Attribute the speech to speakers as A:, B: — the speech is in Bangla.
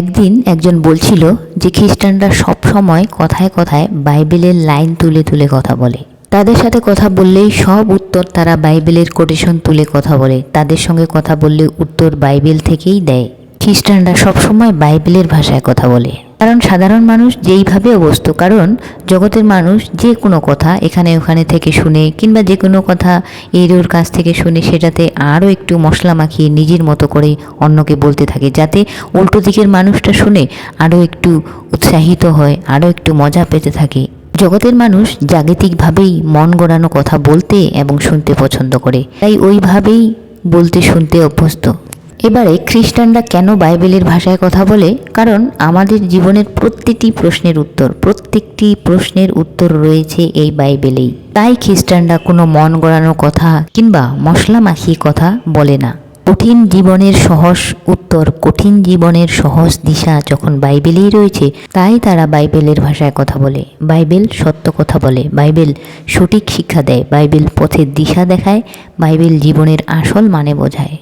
A: একদিন একজন বলছিল যে খ্রিস্টানরা সব সময় কথায় কথায় বাইবেলের লাইন তুলে তুলে কথা বলে। তাদের সাথে কথা বললেই সব উত্তর তারা বাইবেলের কোটেশন তুলে কথা বলে। তাদের সঙ্গে কথা বললে উত্তর বাইবেল থেকেই দেয়। খ্রিস্টানরা সবসময় বাইবেলের ভাষায় কথা বলে। কারণ সাধারণ মানুষ যেইভাবে অবস্থ কারণ জগতের মানুষ যে কোনো কথা এখানে ওখানে থেকে শুনে কিংবা যে কোনো কথা এর ওর কাছ থেকে শুনে সেটাতে আরও একটু মশলা মাখিয়ে নিজের মতো করে অন্যকে বলতে থাকে, যাতে উল্টো দিকের মানুষটা শুনে আরও একটু উৎসাহিত হয়, আরও একটু মজা পেতে থাকে। জগতের মানুষ জাগতিকভাবেই মন গড়ানো কথা বলতে এবং শুনতে পছন্দ করে, তাই ওইভাবেই বলতে শুনতে অভ্যস্ত। এবারে খ্রিস্টানরা কেন বাইবেলের ভাষায় কথা বলে? কারণ আমাদের জীবনের প্রত্যেকটি প্রশ্নের উত্তর, প্রত্যেকটি প্রশ্নের উত্তর রয়েছে এই বাইবেলেই। তাই খ্রিস্টানরা কোনো মন গড়ানো কথা কিংবা মশলা মাখিয়ে কথা বলে না। কঠিন জীবনের সহজ উত্তর, কঠিন জীবনের সহজ দিশা যখন বাইবেলেই রয়েছে, তাই তারা বাইবেলের ভাষায় কথা বলে। বাইবেল সত্য কথা বলে, বাইবেল সঠিক শিক্ষা দেয়, বাইবেল পথের দিশা দেখায়, বাইবেল জীবনের আসল মানে বোঝায়।